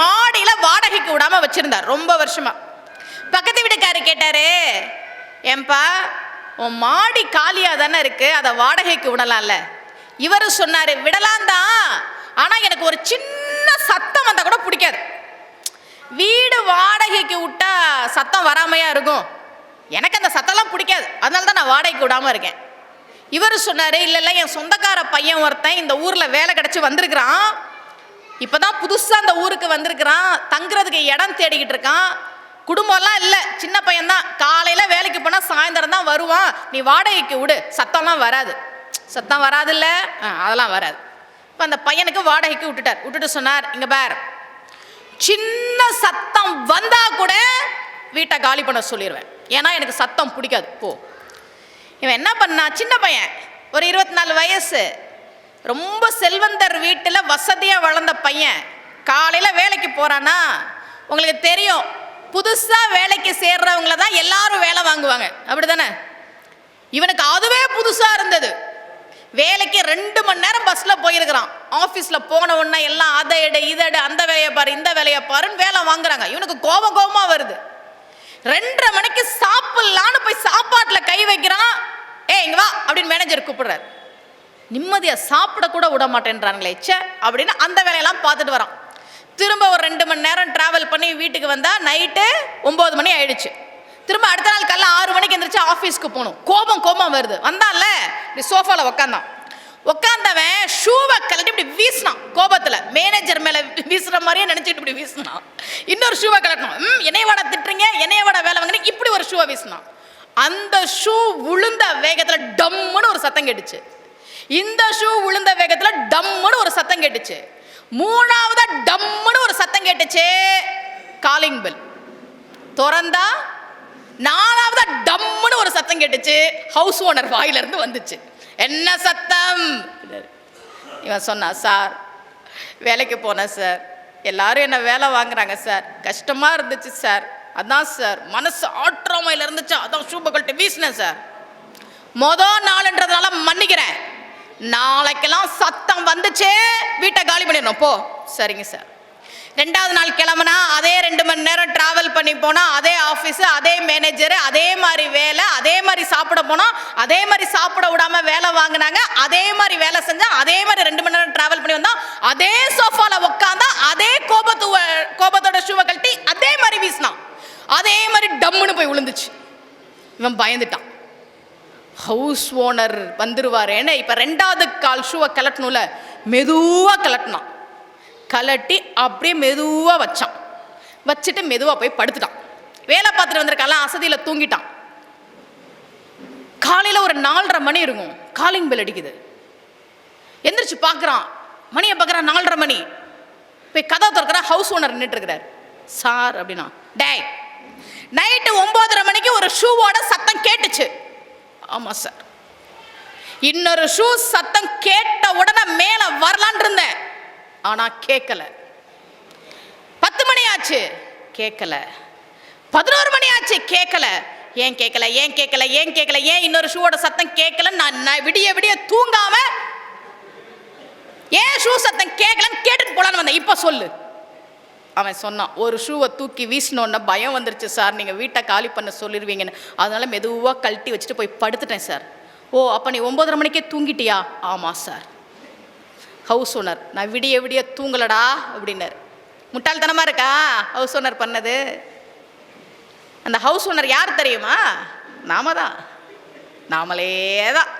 மாடியில் வாடகைக்கு விடாம வச்சிருந்தார் ரொம்ப வருஷமா. பக்கத்து வீட்டுக்காரர் கேட்டாரு ஏன்பா உன் மாடி காலியாக தானே இருக்கு அதை வாடகைக்கு விடலாம்ல. இவர் சொன்னாரு விடலாம் தான் ஆனால் எனக்கு ஒரு சின்ன சத்தம் வந்தால் கூட பிடிக்காது. வீடு வாடகைக்கு விட்டா சத்தம் வராமையா இருக்கும். எனக்கு அந்த சத்தம்லாம் பிடிக்காது. அதனால தான் நான் வாடகைக்கு விடாம இருக்கேன். இவர் சொன்னாரு இல்லை இல்லை என் சொந்தக்கார பையன் ஒருத்தன் இந்த ஊர்ல வேலை கிடச்சி வந்திருக்கிறான். இப்பதான் புதுசாக அந்த ஊருக்கு வந்திருக்கிறான். தங்குறதுக்கு இடம் தேடிக்கிட்டு இருக்கான். குடும்பம்லாம் இல்லை. சின்ன பையன்தான். காலையில் வேலைக்கு போனால் சாயந்தரம் தான் வருவான். நீ வாடகைக்கு விடு. சத்தம்லாம் வராது. சத்தம் வராதுல்ல? ஆ, அதெல்லாம் வராது. இப்போ அந்த பையனுக்கு வாடகைக்கு விட்டுட்டார். விட்டுட்டு சொன்னார் இங்கே பேர். சின்ன சத்தம் வந்தால் கூட வீட்டை காலி பண்ண சொல்லிடுவேன் ஏன்னா எனக்கு சத்தம் பிடிக்காது. போ. இவன் என்ன பண்ணா சின்ன பையன். ஒரு இருபத்தி நாலு வயசு. ரொம்ப செல்வந்தர் வீட்டில் வசதியாக வளர்ந்த பையன். காலையில் வேலைக்கு போகிறான்னா உங்களுக்கு தெரியும் புதுசாக வேலைக்கு சேர்றவங்கள தான் எல்லாரும் வேலை வாங்குவாங்க. அப்படி தானே இவனுக்கு அதுவே புதுசாக இருந்தது. வேலைக்கு ரெண்டு மணி நேரம் பஸ்ஸில் போயிருக்கிறான். ஆஃபீஸில் போன உடனே எல்லாம் அதை எடு இதை எடு அந்த வேலையை பாரு இந்த வேலையை பாருன்னு வேலை வாங்குறாங்க. இவனுக்கு கோபம் கோபமாக வருது. ரெண்டரை மணிக்கு சாப்பிட்லான்னு போய் சாப்பாட்டில் கை வைக்கிறான். ஏ இங்கே வா அப்படின்னு மேனேஜர் கூப்பிடுறாரு. நிம்மதியாக சாப்பிடக்கூட விட மாட்டேன்றாங்களே ச்சே அப்படின்னு அந்த வேலையெல்லாம் பார்த்துட்டு வரான். திரும்ப ஒரு ரெண்டு மணி நேரம் ட்ராவல் பண்ணி வீட்டுக்கு வந்தால் நைட்டு ஒம்பது மணி ஆயிடுச்சு. திரும்ப அடுத்த நாள் காலைல ஆறு மணிக்கு எந்திரிச்சு ஆஃபீஸ்க்கு போகணும். கோபம் கோபம் வருது. வந்தான்ல இப்படி சோஃபாவில் உக்காந்தான். உக்காந்தவன் ஷூவை கலட்டி இப்படி வீசினான் கோபத்தில். மேனேஜர் மேலே வீசுற மாதிரியே நினச்சிட்டு இப்படி வீசினான். இன்னொரு ஷூவை கலட்டணும் ம் என்னைய வாட திட்டுறீங்க? என்னைய வாட வேலை வாங்குறீங்க? இப்படி ஒரு ஷூவை வீசினான். அந்த ஷூ விழுந்த வேகத்தில் டம்முன்னு ஒரு சத்தம் கேட்டுச்சு. இந்த ஷூ விழுந்த வேகத்தில் டம்முன்னு ஒரு சத்தம் கேட்டுச்சு. மூணாவதா டம்முன்னு ஒரு சத்தம் கேட்டுச்சு. காலிங் பெல் திறந்தா நாலாவதா டம்முன்னு ஒரு சத்தம் கேட்டுச்சு. ஹவுஸ் ஓனர் வாயிலிருந்து வந்துச்சு. என்ன சத்தம்? இவன் சொன்னா சார் வேலைக்கு போனேன் சார். எல்லாரும் என்ன வேலை வாங்குறாங்க சார். கஷ்டமா இருந்துச்சு சார். அதான் சார். மனசு ஆற்றாமையில் இருந்துச்சு. அதான் ஷூபகள்கிட்ட வீசினேன் சார். மொதல் நாளுன்றதுனால மன்னிக்கிறேன். நாளைக்கெல்லாம் சத்தம் வந்துச்சே. வீட்டை காலி பண்ணிடணும். போ. சரிங்க சார் ரெண்டாவது நாள் கிளம்புனா அதே ரெண்டு மணி நேரம் டிராவல் பண்ணி போனால் அதே ஆஃபீஸு அதே மேனேஜரு அதே மாதிரி வேலை அதே மாதிரி சாப்பிட போனோம் அதே மாதிரி சாப்பிட விடாமல் வேலை வாங்கினாங்க அதே மாதிரி வேலை செஞ்சால் அதே மாதிரி ரெண்டு மணி நேரம் டிராவல் பண்ணி வந்தோம் அதே சோஃபாவில் உட்காந்தா அதே கோபத்து கோபத்தோட ஷூவை கழட்டி அதே மாதிரி வீசினான். அதே மாதிரி டம்முன்னு போய் விழுந்துச்சு இவன் பயந்துட்டான். ஹவுஸ் ஓனர் வந்துடுவார் ஏன்னா இப்போ ரெண்டாவது கால் ஷூவை கலட்டணும்ல மெதுவாக கலட்டினான் கலட்டி அப்படியே மெதுவாக வச்சான். வச்சுட்டு மெதுவாக போய் படுத்துட்டான். வேலை பார்த்துட்டு வந்திருக்காலாம் அசதியில் தூங்கிட்டான். காலையில் ஒரு நாலரை மணி இருக்கும். காலிங் பெல் அடிக்குது. எந்திரிச்சு பார்க்குறான். மணியை பார்க்குறான் நாலரை மணி. போய் கதை திறக்கிற ஹவுஸ் ஓனர் நின்றுட்டுருக்கிறார் சார் அப்படின்னா. டே நைட்டு ஒம்போதரை மணிக்கு ஒரு ஷூவோட சத்தம் கேட்டுச்சு. ஆமாம் சார் இன்னொரு ஷூ சத்தம் கேட்ட உடனே மேலே வரலான் இருந்தேன். ஆனால் கேட்கல பத்து மணி ஆச்சு? கேட்கல பதினோரு மணி ஆச்சு? கேட்கல ஏன் கேட்கல ஏன் கேட்கல ஏன் கேட்கல ஏன் இன்னொரு ஷூவோட சத்தம் கேட்கல நான் நான் விடிய விடிய தூங்காம ஏன் ஷூ சத்தம் கேட்கலன்னு கேட்டுட்டு போலான்னு வந்தேன். இப்போ சொல்லு. அவன் சொன்னான் ஒரு ஷூவை தூக்கி வீசினோன்னா பயம் வந்துருச்சு சார். நீங்கள் வீட்டை காலி பண்ண சொல்லிடுவீங்கன்னு அதனால் மெதுவாக கழட்டி வச்சுட்டு போய் படுத்துட்டேன் சார். ஓ அப்போ நீ ஒம்பதரை மணிக்கே தூங்கிட்டியா? ஆமாம் சார். ஹவுஸ் ஓனர் நான் விடிய விடிய தூங்கலடா அப்படின்னார். முட்டாள்தனமாக இருக்கா? ஹவுஸ் ஓனர் பண்ணது. அந்த ஹவுஸ் ஓனர் யார் தெரியுமா? நாம தான். நாமளே தான்.